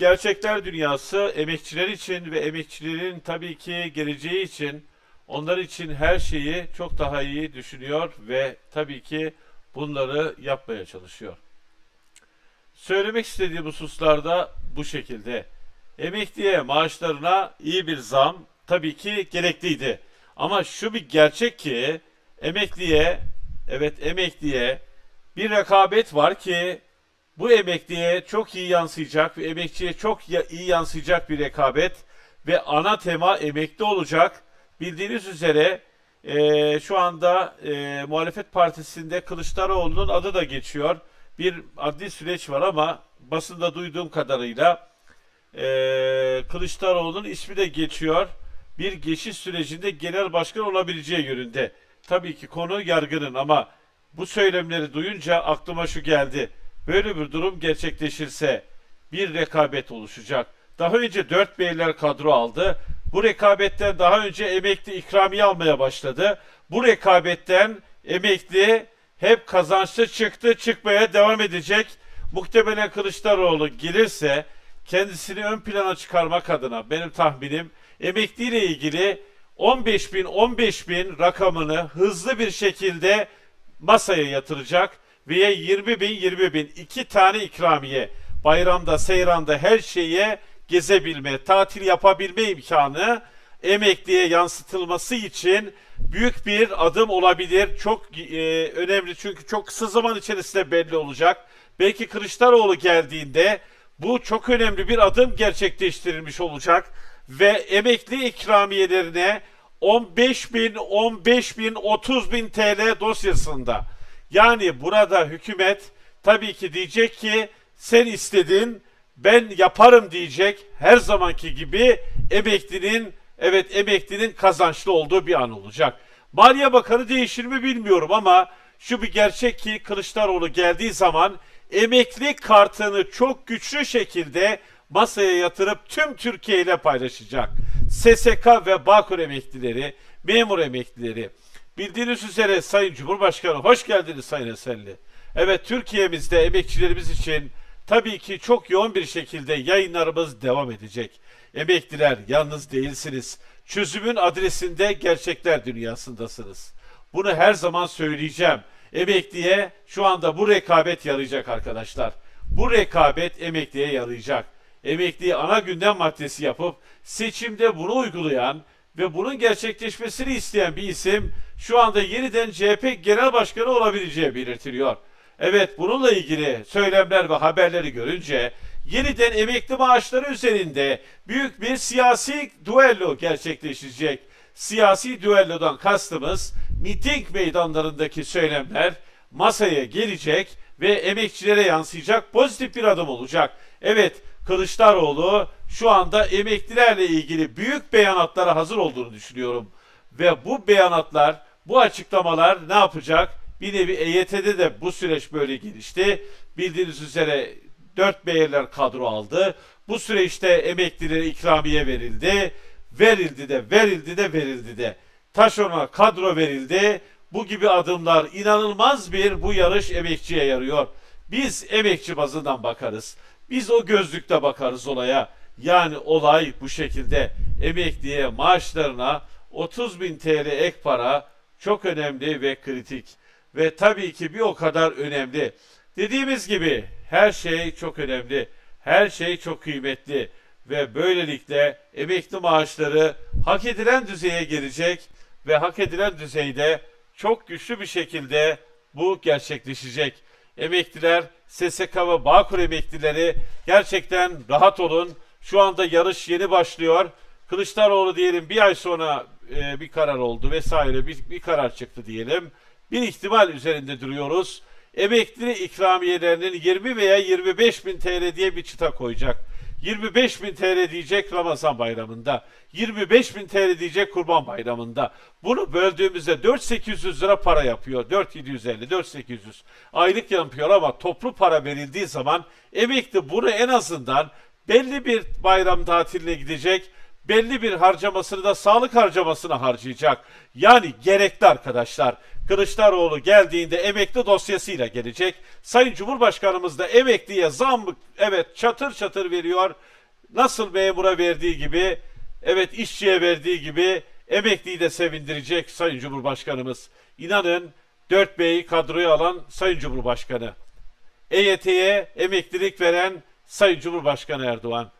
gerçekler dünyası emekçiler için ve emekçilerin tabii ki geleceği için onlar için her şeyi çok daha iyi düşünüyor ve tabii ki bunları yapmaya çalışıyor. Söylemek istediğim hususlarda bu şekilde. Emekliye maaşlarına iyi bir zam tabii ki gerekliydi. Ama şu bir gerçek ki emekliye, evet emekliye bir rekabet var ki bu emekliye çok iyi yansıyacak ve emekçiye çok iyi yansıyacak bir rekabet ve ana tema emekli olacak. Bildiğiniz üzere eee, şu anda eee, muhalefet partisinde Kılıçdaroğlu'nun adı da geçiyor. Bir adli süreç var ama basında duyduğum kadarıyla eee Kılıçdaroğlu'nun ismi de geçiyor. Bir geçiş sürecinde genel başkan olabileceği yönünde. Tabii ki konu yargının ama bu söylemleri duyunca aklıma şu geldi. Böyle bir durum gerçekleşirse bir rekabet oluşacak. Daha önce dört beyler kadro aldı. Bu rekabetten daha önce emekli ikramiye almaya başladı. Bu rekabetten emekli hep kazançlı çıktı, çıkmaya devam edecek. Muhtemelen Kılıçdaroğlu gelirse kendisini ön plana çıkarmak adına benim tahminim emekliyle ilgili 15 bin 15 bin rakamını hızlı bir şekilde masaya yatıracak ve 20 bin 20 bin iki tane ikramiye bayramda seyranda her şeye gezebilme tatil yapabilme imkanı emekliye yansıtılması için büyük bir adım olabilir. Çok e, önemli çünkü çok kısa zaman içerisinde belli olacak. Belki Kılıçdaroğlu geldiğinde bu çok önemli bir adım gerçekleştirilmiş olacak ve emekli ikramiyelerine 15 bin, 15 bin, 30 bin TL dosyasında. Yani burada hükümet tabii ki diyecek ki sen istedin ben yaparım diyecek her zamanki gibi emeklinin evet emeklinin kazançlı olduğu bir an olacak. Maliye Bakanı değişir mi bilmiyorum ama şu bir gerçek ki Kılıçdaroğlu geldiği zaman emekli kartını çok güçlü şekilde masaya yatırıp tüm Türkiye ile paylaşacak. SSK ve Bağkur emeklileri, memur emeklileri. Bildiğiniz üzere Sayın Cumhurbaşkanı hoş geldiniz Sayın Esenli. Evet Türkiye'mizde emekçilerimiz için tabii ki çok yoğun bir şekilde yayınlarımız devam edecek. Emekliler yalnız değilsiniz. Çözümün adresinde gerçekler dünyasındasınız. Bunu her zaman söyleyeceğim. Emekliye şu anda bu rekabet yarayacak arkadaşlar. Bu rekabet emekliye yarayacak. Emekliyi ana gündem maddesi yapıp seçimde bunu uygulayan ve bunun gerçekleşmesini isteyen bir isim şu anda yeniden CHP Genel Başkanı olabileceği belirtiliyor. Evet bununla ilgili söylemler ve haberleri görünce yeniden emekli maaşları üzerinde büyük bir siyasi duello gerçekleşecek. Siyasi düellodan kastımız miting meydanlarındaki söylemler masaya gelecek ve emekçilere yansıyacak pozitif bir adım olacak. Evet Kılıçdaroğlu şu anda emeklilerle ilgili büyük beyanatlara hazır olduğunu düşünüyorum. Ve bu beyanatlar, bu açıklamalar ne yapacak? Bir nevi EYT'de de bu süreç böyle gelişti. Bildiğiniz üzere 4 beyler kadro aldı. Bu süreçte emeklilere ikramiye verildi. Verildi de, verildi de, verildi de. Taşona kadro verildi. Bu gibi adımlar inanılmaz bir bu yarış emekçiye yarıyor. Biz emekçi bazından bakarız. Biz o gözlükte bakarız olaya. Yani olay bu şekilde. Emekliye maaşlarına 30 bin TL ek para çok önemli ve kritik. Ve tabii ki bir o kadar önemli. Dediğimiz gibi her şey çok önemli. Her şey çok kıymetli. Ve böylelikle emekli maaşları hak edilen düzeye gelecek ve hak edilen düzeyde çok güçlü bir şekilde bu gerçekleşecek. Emekliler, SSK ve Bağkur emeklileri gerçekten rahat olun. Şu anda yarış yeni başlıyor. Kılıçdaroğlu diyelim bir ay sonra e, bir karar oldu vesaire bir, bir karar çıktı diyelim. Bir ihtimal üzerinde duruyoruz. Emekli ikramiyelerinin 20 veya 25 bin TL diye bir çıta koyacak. 25 bin TL diyecek Ramazan bayramında. 25 bin TL diyecek Kurban bayramında. Bunu böldüğümüzde 4800 lira para yapıyor. 4750, 4800 aylık yapıyor ama toplu para verildiği zaman emekli bunu en azından belli bir bayram tatiline gidecek belli bir harcamasını da sağlık harcamasına harcayacak. Yani gerekli arkadaşlar. Kılıçdaroğlu geldiğinde emekli dosyasıyla gelecek. Sayın Cumhurbaşkanımız da emekliye zam evet çatır çatır veriyor. Nasıl memura verdiği gibi evet işçiye verdiği gibi emekliyi de sevindirecek Sayın Cumhurbaşkanımız. İnanın 4 B'yi kadroya alan Sayın Cumhurbaşkanı. EYT'ye emeklilik veren Sayın Cumhurbaşkanı Erdoğan.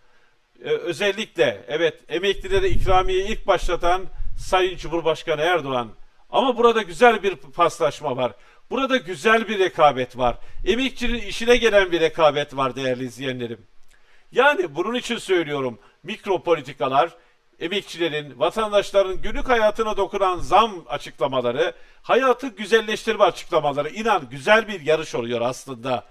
Ee, özellikle evet emeklilere ikramiye ilk başlatan Sayın Cumhurbaşkanı Erdoğan. Ama burada güzel bir paslaşma var. Burada güzel bir rekabet var. Emekçinin işine gelen bir rekabet var değerli izleyenlerim. Yani bunun için söylüyorum mikro politikalar, emekçilerin, vatandaşların günlük hayatına dokunan zam açıklamaları, hayatı güzelleştirme açıklamaları inan güzel bir yarış oluyor aslında.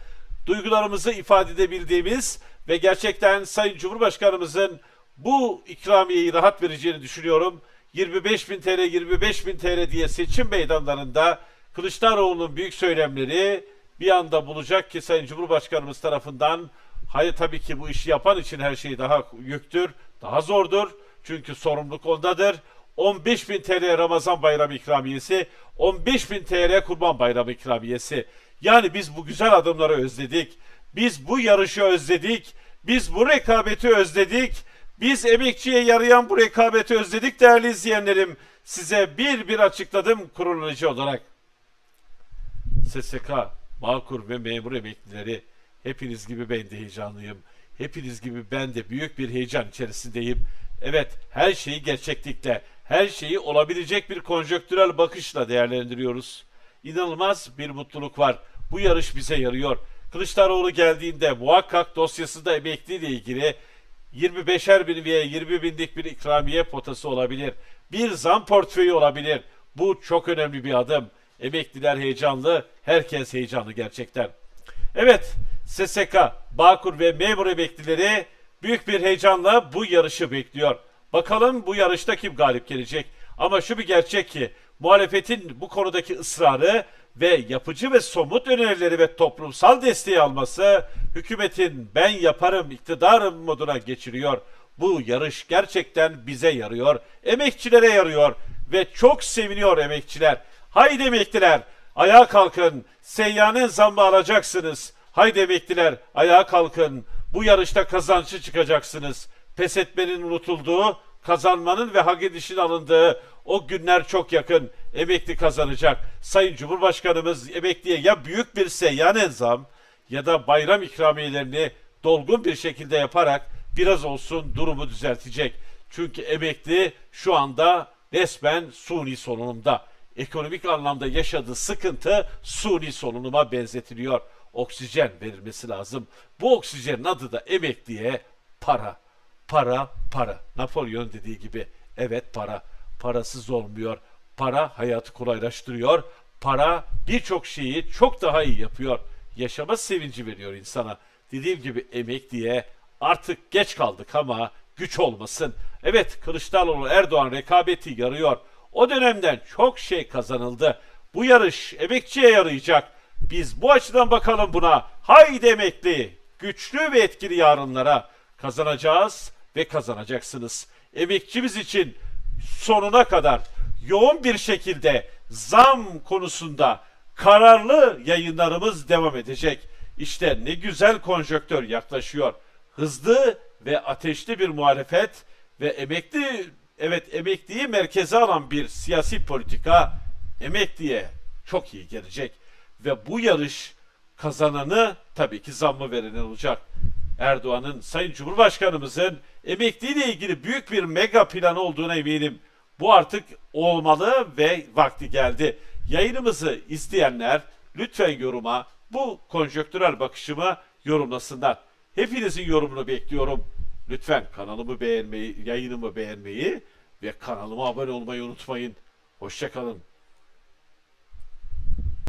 Duygularımızı ifade edebildiğimiz ve gerçekten Sayın Cumhurbaşkanımızın bu ikramiyeyi rahat vereceğini düşünüyorum. 25 bin TL, 25 bin TL diye seçim meydanlarında Kılıçdaroğlu'nun büyük söylemleri bir anda bulacak ki Sayın Cumhurbaşkanımız tarafından hayır tabii ki bu işi yapan için her şey daha yüktür, daha zordur. Çünkü sorumluluk ondadır. 15 bin TL Ramazan bayramı ikramiyesi, 15 bin TL Kurban bayramı ikramiyesi. Yani biz bu güzel adımları özledik. Biz bu yarışı özledik. Biz bu rekabeti özledik. Biz emekçiye yarayan bu rekabeti özledik değerli izleyenlerim. Size bir bir açıkladım kronoloji olarak. SSK, Bağkur ve memur emeklileri hepiniz gibi ben de heyecanlıyım. Hepiniz gibi ben de büyük bir heyecan içerisindeyim. Evet, her şeyi gerçeklikle, her şeyi olabilecek bir konjöktürel bakışla değerlendiriyoruz. İnanılmaz bir mutluluk var. Bu yarış bize yarıyor. Kılıçdaroğlu geldiğinde muhakkak dosyasında emekliyle ilgili 25'er bin veya 20 binlik bir ikramiye potası olabilir. Bir zam portföyü olabilir. Bu çok önemli bir adım. Emekliler heyecanlı, herkes heyecanlı gerçekten. Evet, SSK, Bağkur ve memur emeklileri büyük bir heyecanla bu yarışı bekliyor. Bakalım bu yarışta kim galip gelecek? Ama şu bir gerçek ki muhalefetin bu konudaki ısrarı ve yapıcı ve somut önerileri ve toplumsal desteği alması hükümetin ben yaparım iktidarım moduna geçiriyor. Bu yarış gerçekten bize yarıyor, emekçilere yarıyor ve çok seviniyor emekçiler. Haydi emekliler ayağa kalkın, seyyanen zammı alacaksınız. Haydi emekliler ayağa kalkın, bu yarışta kazançlı çıkacaksınız. Pes etmenin unutulduğu, kazanmanın ve hak edişin alındığı o günler çok yakın. Emekli kazanacak. Sayın Cumhurbaşkanımız emekliye ya büyük bir seyyanen zam ya da bayram ikramiyelerini dolgun bir şekilde yaparak biraz olsun durumu düzeltecek. Çünkü emekli şu anda resmen suni solunumda. Ekonomik anlamda yaşadığı sıkıntı suni solunuma benzetiliyor. Oksijen verilmesi lazım. Bu oksijenin adı da emekliye para. Para, para. Napolyon dediği gibi evet para. Parasız olmuyor. Para hayatı kolaylaştırıyor. Para birçok şeyi çok daha iyi yapıyor. Yaşama sevinci veriyor insana. Dediğim gibi emekliye artık geç kaldık ama güç olmasın. Evet Kılıçdaroğlu Erdoğan rekabeti yarıyor. O dönemden çok şey kazanıldı. Bu yarış emekçiye yarayacak. Biz bu açıdan bakalım buna. Haydi emekli, güçlü ve etkili yarınlara kazanacağız ve kazanacaksınız. Emekçimiz için sonuna kadar yoğun bir şekilde zam konusunda kararlı yayınlarımız devam edecek. İşte ne güzel konjöktör yaklaşıyor. Hızlı ve ateşli bir muhalefet ve emekli evet emekliyi merkeze alan bir siyasi politika emekliye çok iyi gelecek. Ve bu yarış kazananı tabii ki zammı veren olacak. Erdoğan'ın, Sayın Cumhurbaşkanımızın emekliyle ilgili büyük bir mega planı olduğuna eminim. Bu artık olmalı ve vakti geldi. Yayınımızı izleyenler lütfen yoruma bu konjöktürel bakışımı yorumlasınlar. Hepinizin yorumunu bekliyorum. Lütfen kanalımı beğenmeyi, yayınımı beğenmeyi ve kanalıma abone olmayı unutmayın. Hoşçakalın.